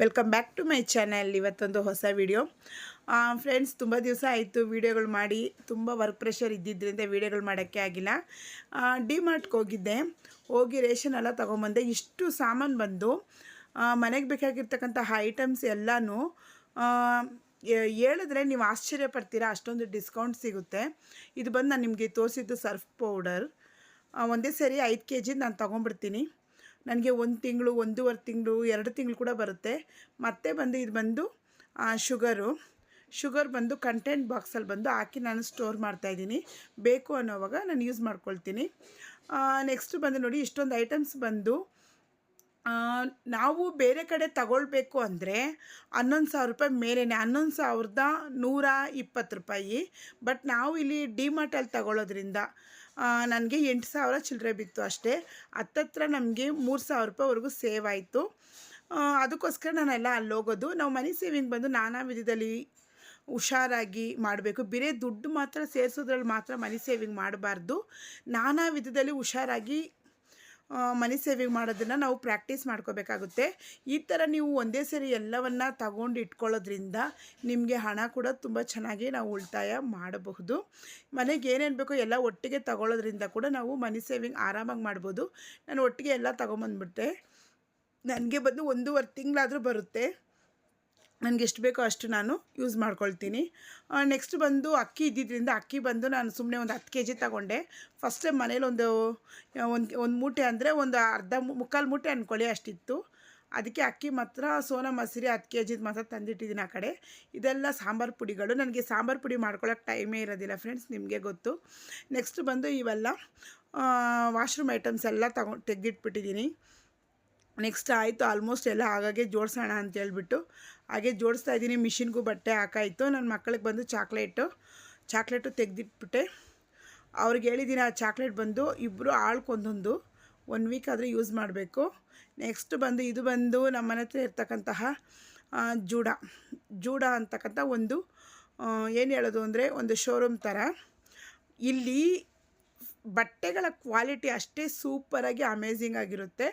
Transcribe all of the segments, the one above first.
Welcome back to my channel ಇವತ್ತೊಂದು ಹೊಸ video friends ತುಂಬ ದಿವಸ ಆಯಿತು ವೀಡಿಯೋಗಳು ಮಾಡಿ. ತುಂಬ ವರ್ಕ್ ಪ್ರೆಷರ್ ಇದ್ದಿದ್ದರಿಂದ ವೀಡಿಯೋಗಳು ಮಾಡೋಕ್ಕೆ ಆಗಿಲ್ಲ. ಡಿ ಮಾರ್ಟ್ಗೆ ಹೋಗಿದ್ದೆ. ಹೋಗಿ ರೇಷನ್ ಎಲ್ಲ ತೊಗೊಂಬಂದೆ. ಇಷ್ಟು ಸಾಮಾನು ಬಂದು ಮನೆಗೆ ಬೇಕಾಗಿರ್ತಕ್ಕಂತಹ ಐಟಮ್ಸ್ ಎಲ್ಲನೂ ಹೇಳಿದ್ರೆ ನೀವು ಆಶ್ಚರ್ಯ ಪಡ್ತೀರಾ? ಅಷ್ಟೊಂದು ಡಿಸ್ಕೌಂಟ್ ಸಿಗುತ್ತೆ. ಇದು ಬಂದು ನಾನು ನಿಮಗೆ ತೋರಿಸಿದ್ದು ಸರ್ಫ್ ಪೌಡರ್ ಒಂದೇ ಸರಿ ಐದು ಕೆ ಜಿ ನಾನು ತೊಗೊಂಬಿಡ್ತೀನಿ ನನಗೆ ಒಂದು ತಿಂಗಳು, ಒಂದೂವರೆ ತಿಂಗಳು, ಎರಡು ತಿಂಗಳು ಕೂಡ ಬರುತ್ತೆ. ಮತ್ತೆ ಬಂದು ಇದು ಬಂದು ಶುಗರು. ಶುಗರ್ ಬಂದು ಕಂಟೆಂಟ್ ಬಾಕ್ಸಲ್ಲಿ ಬಂದು ಹಾಕಿ ನಾನು ಸ್ಟೋರ್ ಮಾಡ್ತಾಯಿದ್ದೀನಿ ಬೇಕು ಅನ್ನೋವಾಗ ನಾನು ಯೂಸ್ ಮಾಡ್ಕೊಳ್ತೀನಿ. ನೆಕ್ಸ್ಟ್ ಬಂದು ನೋಡಿ, ಇಷ್ಟೊಂದು ಐಟಮ್ಸ್ ಬಂದು ನಾವು ಬೇರೆ ಕಡೆ ತಗೊಳ್ಬೇಕು ಅಂದರೆ ಹನ್ನೊಂದು ಸಾವಿರ ರೂಪಾಯಿ ಮೇಲೇ ಹನ್ನೊಂದು ಸಾವಿರದ ನೂರ ಇಪ್ಪತ್ತು ರೂಪಾಯಿ. ಬಟ್ ನಾವು ಇಲ್ಲಿ ಡಿಮಾರ್ಟಲ್ಲಿ ತಗೊಳ್ಳೋದ್ರಿಂದ ನನಗೆ ಎಂಟು ಸಾವಿರ ಚಿಲ್ಲರೆ ಬಿತ್ತು ಅಷ್ಟೇ. ಹತ್ತತ್ರ ನಮಗೆ ಮೂರು ಸಾವಿರ ರೂಪಾಯಿವರೆಗೂ ಸೇವ್ ಆಯಿತು. ಅದಕ್ಕೋಸ್ಕರ ನಾನೆಲ್ಲ ಅಲ್ಲಿ ಹೋಗೋದು ನಾವು ಮನಿ ಸೇವಿಂಗ್ ಬಂದು ನಾನಾ ವಿಧದಲ್ಲಿ ಹುಷಾರಾಗಿ ಮಾಡಬೇಕು. ಬೇರೆ ದುಡ್ಡು ಮಾತ್ರ ಸೇರಿಸೋದ್ರಲ್ಲಿ ಮಾತ್ರ ಮನಿ ಸೇವಿಂಗ್ ಮಾಡಬಾರ್ದು. ನಾನಾ ವಿಧದಲ್ಲಿ ಹುಷಾರಾಗಿ ಮನಿ ಸೇವಿಂಗ್ ಮಾಡೋದನ್ನು ನಾವು ಪ್ರಾಕ್ಟೀಸ್ ಮಾಡ್ಕೋಬೇಕಾಗುತ್ತೆ. ಈ ಥರ ನೀವು ಒಂದೇ ಸರಿ ಎಲ್ಲವನ್ನು ತಗೊಂಡು ಇಟ್ಕೊಳ್ಳೋದ್ರಿಂದ ನಿಮಗೆ ಹಣ ಕೂಡ ತುಂಬ ಚೆನ್ನಾಗಿ ನಾವು ಉಳಿತಾಯ ಮಾಡಬಹುದು. ಮನೆಗೆ ಏನೇನು ಬೇಕೋ ಎಲ್ಲ ಒಟ್ಟಿಗೆ ತಗೊಳ್ಳೋದ್ರಿಂದ ಕೂಡ ನಾವು ಮನಿ ಸೇವಿಂಗ್ ಆರಾಮಾಗಿ ಮಾಡ್ಬೋದು. ನಾನು ಒಟ್ಟಿಗೆ ಎಲ್ಲ ತೊಗೊಂಬಂದ್ಬಿಟ್ಟೆ. ನನಗೆ ಬಂದು ಒಂದೂವರೆ ತಿಂಗಳಾದರೂ ಬರುತ್ತೆ. ನನಗೆ ಎಷ್ಟು ಬೇಕೋ ಅಷ್ಟು ನಾನು ಯೂಸ್ ಮಾಡ್ಕೊಳ್ತೀನಿ. ನೆಕ್ಸ್ಟ್ ಬಂದು ಅಕ್ಕಿ ಇದ್ದಿದ್ದರಿಂದ ಅಕ್ಕಿ ಬಂದು ನಾನು ಸುಮ್ಮನೆ ಒಂದು ಹತ್ತು ಕೆ ಜಿ ತಗೊಂಡೆ. ಫಸ್ಟ್ ಟೈಮ್ ಮನೇಲಿ ಒಂದು ಒಂದು ಒಂದು ಮೂಟೆ ಅಂದರೆ ಒಂದು ಅರ್ಧ ಮುಕ್ಕಾಲು ಮೂಟೆ ಅಂದ್ಕೊಳ್ಳಿ ಅಷ್ಟಿತ್ತು. ಅದಕ್ಕೆ ಅಕ್ಕಿ ಮಾತ್ರ, ಸೋನಾ, ಮಸೂರಿ ಹತ್ತು ಕೆ ಜಿದು ಮಾತ್ರ ತಂದಿಟ್ಟಿದ್ದೀನಿ ಆ ಕಡೆ. ಇದೆಲ್ಲ ಸಾಂಬಾರು ಪುಡಿಗಳು. ನನಗೆ ಸಾಂಬಾರು ಪುಡಿ ಮಾಡ್ಕೊಳ್ಳೋಕೆ ಟೈಮೇ ಇರೋದಿಲ್ಲ ಫ್ರೆಂಡ್ಸ್ ನಿಮಗೆ ಗೊತ್ತು. ನೆಕ್ಸ್ಟ್ ಬಂದು ಇವೆಲ್ಲ ವಾಶ್ರೂಮ್ ಐಟಮ್ಸ್ ಎಲ್ಲ ತಗೊಂಡು ತೆಗೆದಿಟ್ಬಿಟ್ಟಿದ್ದೀನಿ. ನೆಕ್ಸ್ಟ್ ಆಯಿತು ಆಲ್ಮೋಸ್ಟ್ ಎಲ್ಲ ಹಾಗಾಗೆ ಜೋಡಿಸೋಣ ಅಂತ ಹೇಳ್ಬಿಟ್ಟು. ಹಾಗೆ ಜೋಡಿಸ್ತಾ ಇದ್ದೀನಿ, ಮಿಷಿನ್ಗೂ ಬಟ್ಟೆ ಹಾಕಾಯಿತು. ನನ್ನ ಮಕ್ಕಳಿಗೆ ಬಂದು ಚಾಕ್ಲೇಟು. ಚಾಕ್ಲೇಟು ತೆಗೆದಿಟ್ಬಿಟ್ಟೆ. ಅವ್ರಿಗೆ ಹೇಳಿದ್ದೀನಿ ಆ ಚಾಕ್ಲೇಟ್ ಬಂದು ಇಬ್ಬರು ಆಳ್ಕೊಂದೊಂದು ಒನ್ ವೀಕ್ ಆದರೆ ಯೂಸ್ ಮಾಡಬೇಕು. ನೆಕ್ಸ್ಟ್ ಬಂದು, ಇದು ಬಂದು ನಮ್ಮ ಮನೆ ಹತ್ರ ಇರ್ತಕ್ಕಂತಹ ಜೂಡ. ಜೂಡ ಅಂತಕ್ಕಂಥ ಒಂದು ಏನು ಹೇಳೋದು ಅಂದರೆ, ಒಂದು ಶೋರೂಮ್ ಥರ ಇಲ್ಲಿ ಬಟ್ಟೆಗಳ ಕ್ವಾಲಿಟಿ ಅಷ್ಟೇ ಸೂಪರಾಗಿ ಅಮೇಝಿಂಗ್ ಆಗಿರುತ್ತೆ.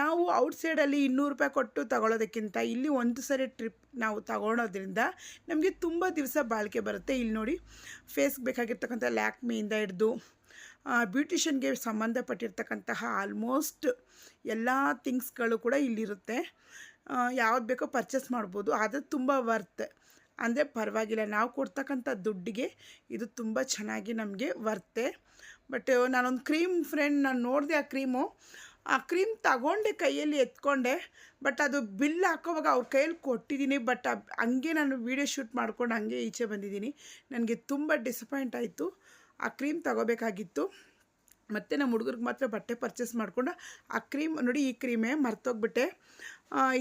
ನಾವು ಔಟ್ಸೈಡಲ್ಲಿ ಇನ್ನೂರು ರೂಪಾಯಿ ಕೊಟ್ಟು ತಗೊಳ್ಳೋದಕ್ಕಿಂತ ಇಲ್ಲಿ ಒಂದು ಸರಿ ಟ್ರಿಪ್ ನಾವು ತಗೊಳೋದ್ರಿಂದ ನಮಗೆ ತುಂಬ ದಿವಸ ಬಾಳಿಕೆ ಬರುತ್ತೆ. ಇಲ್ಲಿ ನೋಡಿ ಫೇಸ್ಗೆ ಬೇಕಾಗಿರ್ತಕ್ಕಂಥ ಲ್ಯಾಕ್ಮಿಯಿಂದ ಹಿಡ್ದು ಬ್ಯೂಟಿಷನ್ಗೆ ಸಂಬಂಧಪಟ್ಟಿರ್ತಕ್ಕಂತಹ ಆಲ್ಮೋಸ್ಟ್ ಎಲ್ಲ ಥಿಂಗ್ಸ್ಗಳು ಕೂಡ ಇಲ್ಲಿರುತ್ತೆ. ಯಾವ್ದು ಬೇಕೋ ಪರ್ಚೇಸ್ ಮಾಡ್ಬೋದು. ಅದು ತುಂಬ ವರ್ತ್ ಅಂದರೆ ಪರವಾಗಿಲ್ಲ, ನಾವು ಕೊಡ್ತಕ್ಕಂಥ ದುಡ್ಡಿಗೆ ಇದು ತುಂಬ ಚೆನ್ನಾಗಿ ನಮಗೆ ವರ್ತೆ ಬಟ್ ನಾನೊಂದು ಕ್ರೀಮ್ ಫ್ರೆಂಡ್ ನಾನು ನೋಡಿದೆ ಆ ಕ್ರೀಮು ಆ ಕ್ರೀಮ್ ತಗೊಂಡೆ ಕೈಯಲ್ಲಿ ಎತ್ಕೊಂಡೆ. ಬಟ್ ಅದು ಬಿಲ್ ಹಾಕೋವಾಗ ಅವ್ರ ಕೈಯಲ್ಲಿ ಕೊಟ್ಟಿದ್ದೀನಿ ಬಟ್ ಹಂಗೆ ನಾನು ವೀಡಿಯೋ ಶೂಟ್ ಮಾಡ್ಕೊಂಡು ಹಂಗೆ ಈಚೆ ಬಂದಿದ್ದೀನಿ ನನಗೆ ತುಂಬ ಡಿಸಪಾಯಿಂಟ್ ಆಯಿತು. ಆ ಕ್ರೀಮ್ ತಗೋಬೇಕಾಗಿತ್ತು. ಮತ್ತು ನಮ್ಮ ಹುಡುಗರಿಗೆ ಮಾತ್ರ ಬಟ್ಟೆ ಪರ್ಚೇಸ್ ಮಾಡಿಕೊಂಡು ಆ ಕ್ರೀಮ್ ನೋಡಿ ಈ ಕ್ರೀಮೇ ಮರ್ತೋಗ್ಬಿಟ್ಟೆ.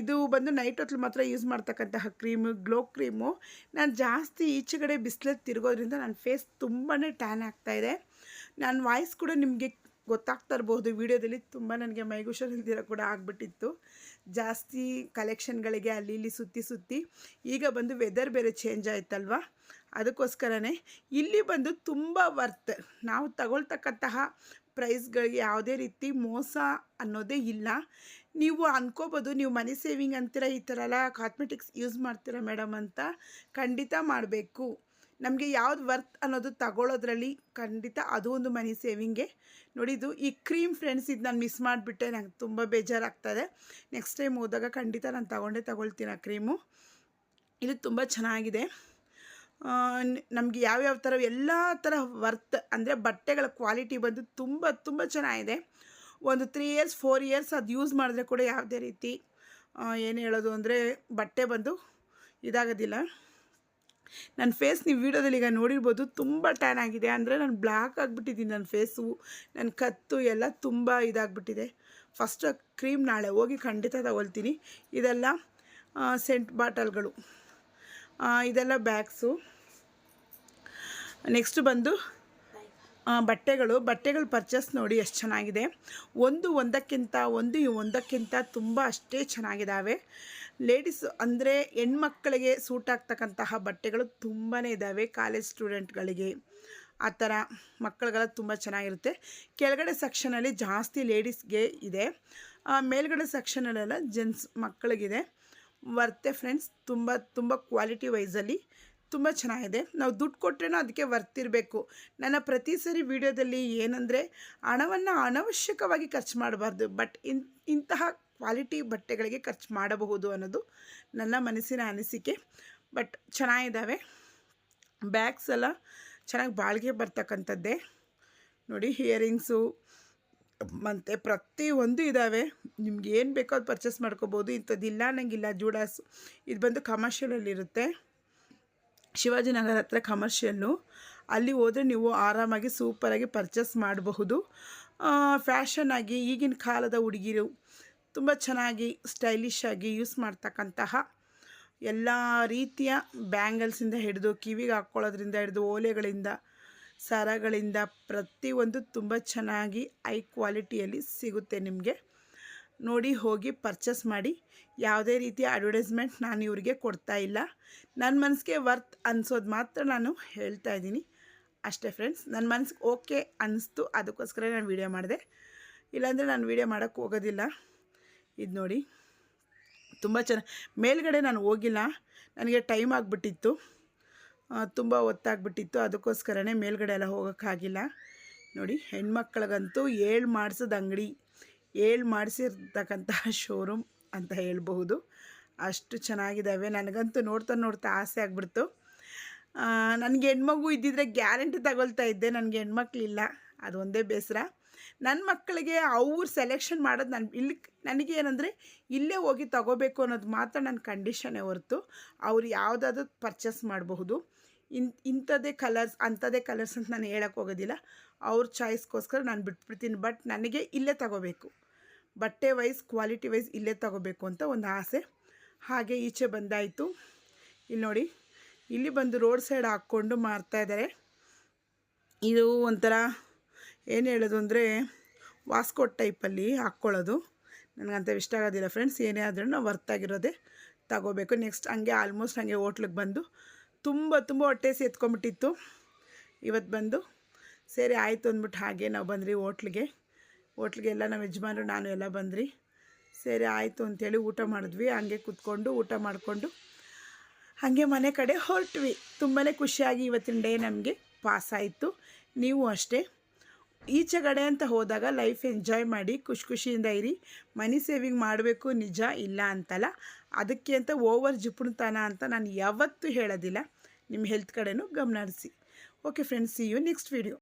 ಇದು ಬಂದು ನೈಟ್ ಹೊತ್ತಲ್ಲಿ ಮಾತ್ರ ಯೂಸ್ ಮಾಡ್ತಕ್ಕಂತಹ ಕ್ರೀಮು ಗ್ಲೋ ಕ್ರೀಮು ನಾನು ಜಾಸ್ತಿ ಈಚೆಗಡೆ ಬಿಸಿಲಲ್ಲಿ ತಿರುಗೋದ್ರಿಂದ ನನ್ನ ಫೇಸ್ ತುಂಬಾ ಟ್ಯಾನ್ ಆಗ್ತಾಯಿದೆ ನನ್ನ ವಾಯ್ಸ್ ಕೂಡ ನಿಮಗೆ ಗೊತ್ತಾಗ್ತಾ ಇರ್ಬೋದು. ವೀಡಿಯೋದಲ್ಲಿ ತುಂಬ ನನಗೆ ಮೈಗುಷರಿಲ್ದಿರೋ ಕೂಡ ಆಗಿಬಿಟ್ಟಿತ್ತು. ಜಾಸ್ತಿ ಕಲೆಕ್ಷನ್ಗಳಿಗೆ ಅಲ್ಲಿ ಇಲ್ಲಿ ಸುತ್ತಿ ಸುತ್ತಿ ಈಗ ಬಂದು ವೆದರ್ ಬೇರೆ ಚೇಂಜ್ ಆಯ್ತಲ್ವ? ಅದಕ್ಕೋಸ್ಕರನೇ ಇಲ್ಲಿ ಬಂದು ತುಂಬ ವರ್ತ್ ನಾವು ತಗೊಳ್ತಕ್ಕಂತಹ ಪ್ರೈಸ್ಗಳಿಗೆ ಯಾವುದೇ ರೀತಿ ಮೋಸ ಅನ್ನೋದೇ ಇಲ್ಲ. ನೀವು ಅಂದ್ಕೋಬೋದು ನೀವು ಮನಿ ಸೇವಿಂಗ್ ಅಂತೀರ ಈ ಥರ ಎಲ್ಲ ಕಾಸ್ಮೆಟಿಕ್ಸ್ ಯೂಸ್ ಮಾಡ್ತೀರಾ ಮೇಡಮ್ ಅಂತ ಖಂಡಿತ ಮಾಡಬೇಕು. ನಮಗೆ ಯಾವ್ದು ವರ್ತ್ ಅನ್ನೋದು ತಗೊಳ್ಳೋದ್ರಲ್ಲಿ ಖಂಡಿತ ಅದು ಒಂದು ಮನಿ ಸೇವಿಂಗೆ ನೋಡಿದ್ದು ಈ ಕ್ರೀಮ್ ಫ್ರೆಂಡ್ಸ್ ಇದು ನಾನು ಮಿಸ್ ಮಾಡಿಬಿಟ್ಟೆ, ನಂಗೆ ತುಂಬ ಬೇಜಾರಾಗ್ತದೆ. ನೆಕ್ಸ್ಟ್ ಟೈಮ್ ಹೋದಾಗ ಖಂಡಿತ ನಾನು ತಗೊಂಡೇ ತಗೊಳ್ತೀನಿ ಆ ಕ್ರೀಮು ಇದು ತುಂಬ ಚೆನ್ನಾಗಿದೆ. ನಮಗೆ ಯಾವ್ಯಾವ ಥರ ಎಲ್ಲ ಥರ ವರ್ತ್ ಅಂದರೆ ಬಟ್ಟೆಗಳ ಕ್ವಾಲಿಟಿ ಬಂದು ತುಂಬ ತುಂಬ ಚೆನ್ನಾಗಿದೆ. ಒಂದು ತ್ರೀ ಇಯರ್ಸ್ ಫೋರ್ ಇಯರ್ಸ್ ಅದು ಯೂಸ್ ಮಾಡಿದ್ರೆ ಕೂಡ ಯಾವುದೇ ರೀತಿ ಏನು ಹೇಳೋದು ಅಂದರೆ ಬಟ್ಟೆ ಬಂದು ಇದಾಗೋದಿಲ್ಲ. ನನ್ನ ಫೇಸ್ ನೀವು ವೀಡಿಯೋದಲ್ಲಿ ಈಗ ನೋಡಿರ್ಬೋದು ತುಂಬ ಟ್ಯಾನ್ ಆಗಿದೆ. ಅಂದರೆ ನಾನು ಬ್ಲ್ಯಾಕ್ ಆಗಿಬಿಟ್ಟಿದ್ದೀನಿ ನನ್ನ ಫೇಸು ನನ್ನ ಕತ್ತು ಎಲ್ಲ ತುಂಬ ಇದಾಗ್ಬಿಟ್ಟಿದೆ. ಫಸ್ಟ್ ಕ್ರೀಮ್ ನಾಳೆ ಹೋಗಿ ಖಂಡಿತ ತಗೊಳ್ತೀನಿ. ಇದೆಲ್ಲ ಸೆಂಟ್ ಬಾಟಲ್ಗಳು ಇದೆಲ್ಲ ಬ್ಯಾಗ್ಸು ನೆಕ್ಸ್ಟ್ ಬಂದು ಬಟ್ಟೆಗಳು ಬಟ್ಟೆಗಳು ಪರ್ಚೇಸ್ ನೋಡಿ ಎಷ್ಟು ಚೆನ್ನಾಗಿದೆ. ಒಂದು ಒಂದಕ್ಕಿಂತ ಒಂದು ಒಂದಕ್ಕಿಂತ ತುಂಬ ಅಷ್ಟೇ ಚೆನ್ನಾಗಿದ್ದಾವೆ ಲೇಡೀಸ್ ಅಂದರೆ ಹೆಣ್ಮಕ್ಕಳಿಗೆ ಸೂಟ್ ಆಗ್ತಕ್ಕಂತಹ ಬಟ್ಟೆಗಳು ತುಂಬಾ ಇದ್ದಾವೆ ಕಾಲೇಜ್ ಸ್ಟೂಡೆಂಟ್ಗಳಿಗೆ ಆ ಥರ ಮಕ್ಕಳಿಗೆಲ್ಲ ತುಂಬ ಚೆನ್ನಾಗಿರುತ್ತೆ. ಕೆಳಗಡೆ ಸೆಕ್ಷನಲ್ಲಿ ಜಾಸ್ತಿ ಲೇಡೀಸ್ಗೆ ಇದೆ. ಮೇಲ್ಗಡೆ ಸೆಕ್ಷನಲ್ಲೆಲ್ಲ ಜೆಂಟ್ಸ್ ಮಕ್ಕಳಿಗಿದೆ. ವರ್ತೆ ಫ್ರೆಂಡ್ಸ್ ತುಂಬ ತುಂಬ ಕ್ವಾಲಿಟಿ ವೈಸಲ್ಲಿ ತುಂಬ ಚೆನ್ನಾಗಿದೆ. ನಾವು ದುಡ್ಡು ಕೊಟ್ರೇನೋ ಅದಕ್ಕೆ ವರ್ತಿರಬೇಕು. ನನ್ನ ಪ್ರತಿ ಸರಿ ವಿಡಿಯೋದಲ್ಲಿ ಏನಂದರೆ, ಹಣವನ್ನು ಅನವಶ್ಯಕವಾಗಿ ಖರ್ಚು ಮಾಡಬಾರ್ದು, ಬಟ್ ಇನ್, ಇಂತಹ ಕ್ವಾಲಿಟಿ ಬಟ್ಟೆಗಳಿಗೆ ಖರ್ಚು ಮಾಡಬಹುದು ಅನ್ನೋದು ನನ್ನ ಮನಸ್ಸಿನ ಅನಿಸಿಕೆ. ಬಟ್ ಚೆನ್ನಾಗಿದ್ದಾವೆ. ಬ್ಯಾಗ್ಸ್ ಎಲ್ಲ ಚೆನ್ನಾಗಿ ಬಾಳಿಗೆ ಬರ್ತಕ್ಕಂಥದ್ದೇ. ನೋಡಿ ಹಿಯರಿಂಗ್ಸು ಮತ್ತು ಪ್ರತಿಯೊಂದು ಇದ್ದಾವೆ ನಿಮ್ಗೆ ಏನು ಬೇಕೋ ಅದು ಪರ್ಚೇಸ್ ಮಾಡ್ಕೋಬೋದು. ಇಂಥದ್ದಿಲ್ಲ ಅನ್ನಂಗಿಲ್ಲ, ಜೂಡಾಸ್. ಇದು ಬಂದು ಕಮರ್ಷಿಯಲಲ್ಲಿರುತ್ತೆ ಶಿವಾಜಿನಗರ ಹತ್ರ ಕಮರ್ಷಿಯಲ್ಲು ಅಲ್ಲಿ ಹೋದರೆ ನೀವು ಆರಾಮಾಗಿ ಸೂಪರಾಗಿ ಪರ್ಚೇಸ್ ಮಾಡಬಹುದು. ಫ್ಯಾಷನ್ ಆಗಿ ಈಗಿನ ಕಾಲದ ಹುಡುಗಿರು ತುಂಬ ಚೆನ್ನಾಗಿ ಸ್ಟೈಲಿಶ್ ಆಗಿ ಯೂಸ್ ಮಾಡ್ತಕ್ಕಂತಹ ಎಲ್ಲ ರೀತಿಯ ಬ್ಯಾಂಗಲ್ಸಿಂದ ಹಿಡಿದು, ಕಿವಿಗೆ ಹಾಕ್ಕೊಳ್ಳೋದ್ರಿಂದ ಹಿಡಿದು, ಓಲೆಗಳಿಂದ, ಸರಗಳಿಂದ ಪ್ರತಿಯೊಂದು ತುಂಬ ಚೆನ್ನಾಗಿ ಹೈ ಕ್ವಾಲಿಟಿಯಲ್ಲಿ ಸಿಗುತ್ತೆ ನಿಮಗೆ. ನೋಡಿ ಹೋಗಿ ಪರ್ಚೇಸ್ ಮಾಡಿ. ಯಾವುದೇ ರೀತಿಯ ಅಡ್ವರ್ಟೈಸ್ಮೆಂಟ್ ನಾನು ಇವರಿಗೆ ಕೊಡ್ತಾ ಇಲ್ಲ. ನನ್ನ ಮನಸ್ಸಿಗೆ ವರ್ತ್ ಅನ್ಸೋದು ಮಾತ್ರ ನಾನು ಹೇಳ್ತಾ ಇದ್ದೀನಿ. ಅಷ್ಟೇ ಫ್ರೆಂಡ್ಸ್ ನನ್ನ ಮನಸ್ಸಿಗೆ ಓಕೆ ಅನ್ನಿಸ್ತು ಅದಕ್ಕೋಸ್ಕರ ನಾನು ವೀಡಿಯೋ ಮಾಡಿದೆ. ಇಲ್ಲಾಂದರೆ ನಾನು ವೀಡಿಯೋ ಮಾಡೋಕ್ಕೆ ಹೋಗೋದಿಲ್ಲ. ಇದು ನೋಡಿ. ತುಂಬ ಚೆನ್ನಾಗಿ ಮೇಲ್ಗಡೆ ನಾನು ಹೋಗಿಲ್ಲ. ನನಗೆ ಟೈಮ್ ಆಗಿಬಿಟ್ಟಿತ್ತು. ತುಂಬ ಒತ್ತಾಗ್ಬಿಟ್ಟಿತ್ತು. ಅದಕ್ಕೋಸ್ಕರನೇ ಮೇಲ್ಗಡೆ ಎಲ್ಲ ಹೋಗೋಕ್ಕಾಗಿಲ್ಲ ನೋಡಿ, ಹೆಣ್ಮಕ್ಳಿಗಂತೂ ಏಳು ಮಾಡಿಸೋದು ಅಂಗಡಿ. ಏಳು ಮಾಡಿಸಿರ್ತಕ್ಕಂತಹ ಶೋರೂಮ್ ಅಂತ ಹೇಳ್ಬಹುದು. ಅಷ್ಟು ಚೆನ್ನಾಗಿದ್ದಾವೆ ನನಗಂತೂ ನೋಡ್ತಾ ನೋಡ್ತಾ ಆಸೆ ಆಗ್ಬಿಡ್ತು. ನನಗೆ ಹೆಣ್ಮಗು ಇದ್ದಿದ್ರೆ ಗ್ಯಾರಂಟಿ ತಗೊಳ್ತಾ ಇದ್ದೆ. ನನಗೆ ಹೆಣ್ಮಕ್ಳಿಲ್ಲ. ಅದು ಒಂದೇ ಬೇಸರ. ನನ್ನ ಮಕ್ಕಳಿಗೆ ಅವ್ರು ಸೆಲೆಕ್ಷನ್ ಮಾಡೋದು ನನ್ನ ಇಲ್ಲಿ ನನಗೆ ಏನಂದರೆ ಇಲ್ಲೇ ಹೋಗಿ ತಗೋಬೇಕು ಅನ್ನೋದು ಮಾತ್ರ ನನ್ನ ಕಂಡೀಷನೇ ಹೊರತು. ಅವ್ರು ಯಾವುದಾದ್ರು ಪರ್ಚೇಸ್ ಮಾಡಬಹುದು. ಇನ್, ಇಂಥದ್ದೇ ಕಲರ್ಸ್ ಅಂಥದ್ದೇ ಕಲರ್ಸ್ ಅಂತ ನಾನು ಹೇಳಕ್ಕೆ ಹೋಗೋದಿಲ್ಲ. ಅವ್ರ ಚಾಯ್ಸ್ಗೋಸ್ಕರ ನಾನು ಬಿಟ್ಬಿಡ್ತೀನಿ. ಬಟ್ ನನಗೆ ಇಲ್ಲೇ ತಗೋಬೇಕು. ಬಟ್ಟೆ ವೈಸ್, ಕ್ವಾಲಿಟಿ ವೈಸ್ ಇಲ್ಲೇ ತಗೋಬೇಕು ಅಂತ ಒಂದು ಆಸೆ. ಹಾಗೆ ಈಚೆ ಬಂದಾಯಿತು. ಇಲ್ಲಿ ನೋಡಿ, ಇಲ್ಲಿ ಬಂದು ರೋಡ್ ಸೈಡ್ ಹಾಕ್ಕೊಂಡು ಮಾರ್ತಾಯಿದ್ದಾರೆ ಇದು ಒಂಥರ ಏನು ಹೇಳೋದು ಅಂದರೆ ವಾಸ್ಕೋಟ್ ಟೈಪಲ್ಲಿ ಹಾಕ್ಕೊಳ್ಳೋದು ನನಗಂತ ಇಷ್ಟ ಆಗೋದಿಲ್ಲ ಫ್ರೆಂಡ್ಸ್ ಏನೇ ಆದರೂ ನಾವು ವರ್ತಾಗಿರೋದೇ ತಗೋಬೇಕು. ನೆಕ್ಸ್ಟ್ ಹಂಗೆ ಆಲ್ಮೋಸ್ಟ್ ಹಂಗೆ ಹೋಟ್ಲಿಗೆ ಬಂದು ತುಂಬ ತುಂಬ ಹೊಟ್ಟೆ ಸೇತ್ಕೊಂಬಿಟ್ಟಿತ್ತು ಇವತ್ತು ಬಂದು ಸರಿ, ಆಯಿತು ಅಂದ್ಬಿಟ್ಟು ಹಾಗೆ ನಾವು ಬಂದ್ರಿ ಹೋಟ್ಲಿಗೆ. ಎಲ್ಲ ನಮ್ಮ ಯಜಮಾನರು, ನಾನು ಎಲ್ಲ ಬಂದ್ರಿ ಸರಿ, ಆಯಿತು ಅಂಥೇಳಿ ಊಟ ಮಾಡಿದ್ವಿ. ಹಂಗೆ ಕೂತ್ಕೊಂಡು ಊಟ ಮಾಡಿಕೊಂಡು ಹಾಗೆ ಮನೆ ಕಡೆ ಹೊರಟ್ವಿ. ತುಂಬಾ ಖುಷಿಯಾಗಿ ಇವತ್ತಿನ ಡೇ ನಮಗೆ ಪಾಸ್ ಆಯಿತು ನೀವು ಅಷ್ಟೇ. ಈಚೆಗಡೆ ಅಂತ ಹೋದಾಗ ಲೈಫ್ ಎಂಜಾಯ್ ಮಾಡಿ, ಖುಷಿ ಖುಷಿಯಿಂದ ಇರಿ. ಮನಿ ಸೇವಿಂಗ್ ಮಾಡಬೇಕು, ನಿಜ ಇಲ್ಲ ಅಂತಲ್ಲ. ಅದಕ್ಕೆ ಅಂತ ಓವರ್ ಜಿಪುಣತನ ಅಂತ ನಾನು ಯಾವತ್ತೂ ಹೇಳೋದಿಲ್ಲ. ನಿಮ್ಮ ಹೆಲ್ತ್ ಕಡೆನೂ ಗಮನ ಹರಿಸಿ. Okay friends see you next video